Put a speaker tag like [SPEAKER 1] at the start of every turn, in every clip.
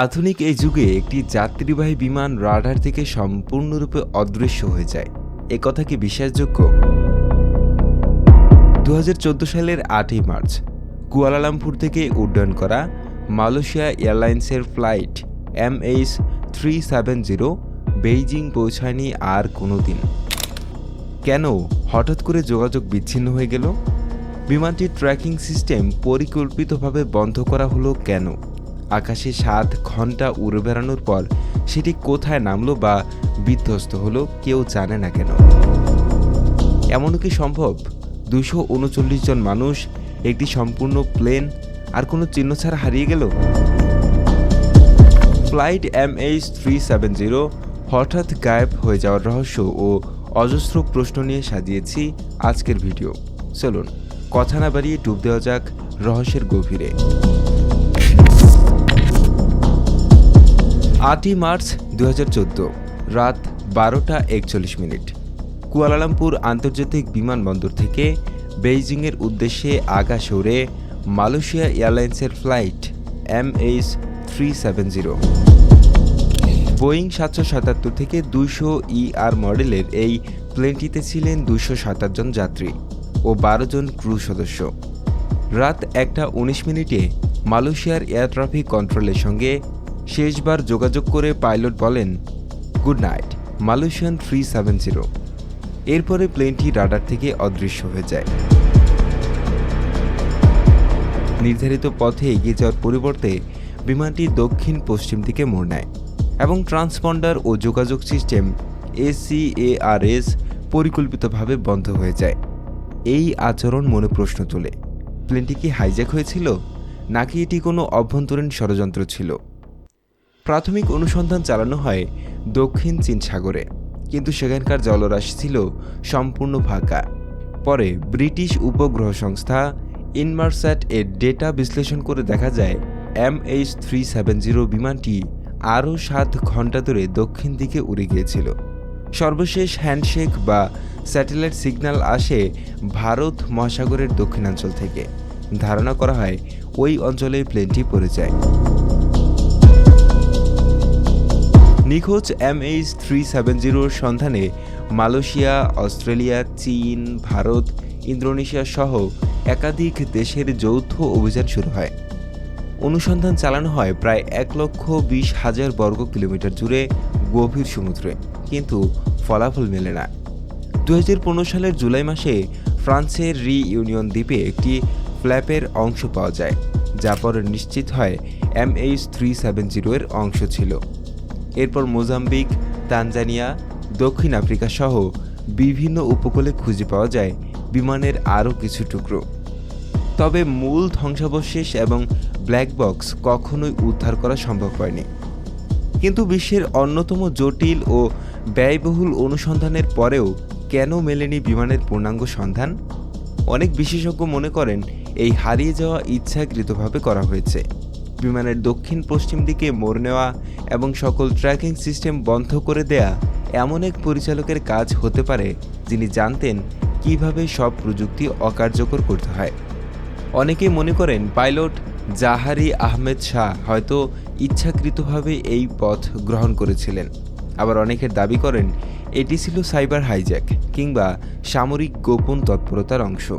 [SPEAKER 1] আধুনিক এই যুগে একটি যাত্রীবাহী বিমান রাডার থেকে সম্পূর্ণরূপে অদৃশ্য হয়ে যায়। এ কথা কি বিশ্বাসযোগ্য? দু হাজার চোদ্দ সালের আটই মার্চ, কুয়ালালামপুর থেকে উড্ডয়ন করা মালয়েশিয়া এয়ারলাইন্সের flight M H three seven zero Beijing পৌঁছায়নি আর কোনো দিন। কেন হঠাৎ করে যোগাযোগ বিচ্ছিন্ন হয়ে গেল? বিমানটির ট্র্যাকিং সিস্টেম পরিকল্পিতভাবে বন্ধ করা হলো কেন? আকাশে সাত ঘণ্টা উড়ে বেড়ানোর পর সেটি কোথায় নামলো বা বিধ্বস্ত হলো কেউ জানে না কেন। এমনও কি সম্ভব? দুশো উনচল্লিশ জন মানুষ, একটি সম্পূর্ণ প্লেন, আর কোনো চিহ্ন ছাড়া হারিয়ে গেল? Flight M H three seven zero হঠাৎ গায়েব হয়ে যাওয়ার রহস্য ও অজস্র প্রশ্ন নিয়ে সাজিয়েছি আজকের ভিডিও। চলুন, কথা না বাড়িয়ে ডুব দেওয়া যাক রহস্যের গভীরে। আটই মার্চ দু হাজার চোদ্দ, রাত বারোটা একচল্লিশ মিনিট। কুয়ালালামপুর আন্তর্জাতিক বিমানবন্দর থেকে বেইজিংয়ের উদ্দেশ্যে আগা সরে মালয়েশিয়া এয়ারলাইন্সের flight M H three seven zero. Boeing সাতশো সাতাত্তর থেকে দুইশো ইআর মডেলের এই প্লেনটিতে ছিলেন দুইশো সাতাশ জন যাত্রী ও বারো জন ক্রু সদস্য। রাত একটা উনিশ মিনিটে মালয়েশিয়ার এয়ার ট্রাফিক কন্ট্রোলের সঙ্গে শেষবার যোগাযোগ করে পাইলট বলেন, good night, Malaysian three seven zero. এরপরে প্লেনটি রাডার থেকে অদৃশ্য হয়ে যায়। নির্ধারিত পথে এগিয়ে যাওয়ার পরিবর্তে বিমানটি দক্ষিণ পশ্চিম দিকে মোড় নেয় এবং ট্রান্সপন্ডার ও যোগাযোগ সিস্টেম এসিএআরএস পরিকল্পিতভাবে বন্ধ হয়ে যায়। এই আচরণ মনে প্রশ্ন তোলে। প্লেনটি কি হাইজ্যাক হয়েছিল, নাকি এটি কোনো অভ্যন্তরীণ ষড়যন্ত্র ছিল? প্রাথমিক অনুসন্ধান চালানো হয় দক্ষিণ চীন সাগরে। কিন্তু সেখানকার জলরাশি ছিল সম্পূর্ণ ফাঁকা। পরে ব্রিটিশ উপগ্রহ সংস্থা ইনমারস্যাট এর ডেটা বিশ্লেষণ করে দেখা যায়, M H three seven zero বিমানটি আরও সাত ঘণ্টা ধরে দক্ষিণ দিকে উড়ে গিয়েছিল। সর্বশেষ হ্যান্ডশেক বা স্যাটেলাইট সিগন্যাল আসে ভারত মহাসাগরের দক্ষিণাঞ্চল থেকে। ধারণা করা হয় ওই অঞ্চলে প্লেনটি পড়ে যায়। নিখোঁজ এম এইচ থ্রি সেভেন জিরোর সন্ধানে মালয়েশিয়া, অস্ট্রেলিয়া, চীন, ভারত, ইন্দোনেশিয়া সহ একাধিক দেশের যৌথ অভিযান শুরু হয়। অনুসন্ধান চালানো হয় প্রায় এক লক্ষ বিশ হাজার বর্গ কিলোমিটার জুড়ে গভীর সমুদ্রে, কিন্তু ফলাফল মেলে না। দু হাজার পনেরো সালের জুলাই মাসে ফ্রান্সের রি ইউনিয়ন দ্বীপে একটি ফ্ল্যাপের অংশ পাওয়া যায়, যা পরে নিশ্চিত হয় M H three seven zero এর অংশ ছিল। এরপর মোজাম্বিক, তানজানিয়া, দক্ষিণ আফ্রিকা সহ বিভিন্ন উপকূলে খুঁজে পাওয়া যায় বিমানের আরও কিছু টুকরো। তবে মূল ধ্বংসাবশেষ এবং ব্ল্যাক বক্স কখনোই উদ্ধার করা সম্ভব হয়নি। কিন্তু বিশ্বের অন্যতম জটিল ও ব্যয়বহুল অনুসন্ধানের পরেও কেন মেলেনি বিমানের পূর্ণাঙ্গ সন্ধান? অনেক বিশেষজ্ঞ মনে করেন এই হারিয়ে যাওয়া ইচ্ছাকৃতভাবে করা হয়েছে। বিমানের দক্ষিণ পশ্চিম দিকে মোড় নেওয়া এবং সকল ট্র্যাকিং সিস্টেম বন্ধ করে দেয়া এমন এক পরিচালকের কাজ হতে পারে যিনি জানতেন কীভাবে সব প্রযুক্তি অকার্যকর করতে হয়। অনেকে মনে করেন পাইলট জাহারি আহমেদ শাহ হয়তো ইচ্ছাকৃতভাবে এই পথ গ্রহণ করেছিলেন। আবার অনেকের দাবি করেন এটি ছিল সাইবার হাইজ্যাক কিংবা সামরিক গোপন তৎপরতার অংশ।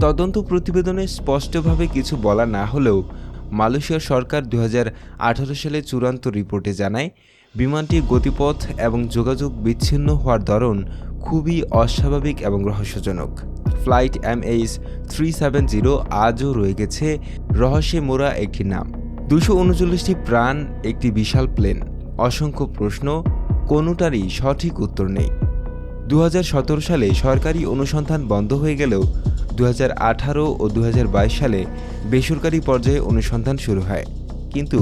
[SPEAKER 1] তদন্ত প্রতিবেদনে স্পষ্টভাবে কিছু বলা না হলেও মালয়েশিয়ার সরকার দু হাজার আঠারো সালে চূড়ান্ত রিপোর্টে জানায় বিমানটির গতিপথ এবং যোগাযোগ বিচ্ছিন্ন হওয়ার ধরন খুবই অস্বাভাবিক এবং রহস্যজনক। Flight M H three seven zero আজও রয়ে গেছে রহস্যে মোড়া একটি নাম। দুশো উনচল্লিশটি প্রাণ, একটি বিশাল প্লেন। অসংখ্য প্রশ্ন, কোনোটারই সঠিক উত্তর নেই। দু হাজার সতেরো সালে সরকারি অনুসন্ধান বন্ধ হয়ে গেলেও দু হাজার আঠারো ও দু হাজার বাইশ সালে বেসরকারি পর্যায়ে অনুসন্ধান শুরু হয়। কিন্তু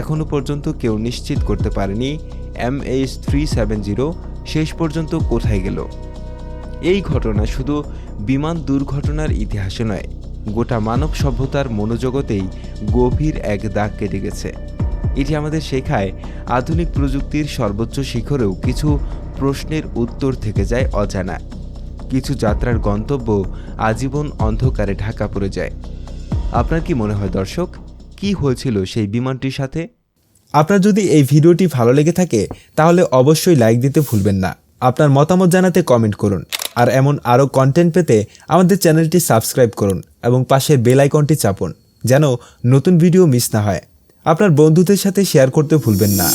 [SPEAKER 1] এখনও পর্যন্ত কেউ নিশ্চিত করতে পারেনি M H three seven zero শেষ পর্যন্ত কোথায় গেল। এই ঘটনা শুধু বিমান দুর্ঘটনার ইতিহাসে নয়, গোটা মানব সভ্যতার মনোজগতেই গভীর এক দাগ কেটে গেছে। এটি আমাদের শেখায় আধুনিক প্রযুক্তির সর্বোচ্চ শিখরেও কিছু প্রশ্নের উত্তর থেকে যায় অজানা। কিছু যাত্রার গন্তব্য আজীবন অন্ধকারে ঢাকা পড়ে যায়। আপনার কি মনে হয় দর্শক, কি হয়েছিল সেই বিমানটির সাথে?
[SPEAKER 2] আপনার যদি এই ভিডিওটি ভালো লেগে থাকে, তাহলে অবশ্যই লাইক দিতে ভুলবেন না। আপনার মতামত জানাতে কমেন্ট করুন। আর এমন আরও কন্টেন্ট পেতে আমাদের চ্যানেলটি সাবস্ক্রাইব করুন এবং পাশের বেল আইকনটি চাপুন, যেন নতুন ভিডিও মিস না হয়। আপনার বন্ধুদের সাথে শেয়ার করতে ভুলবেন না।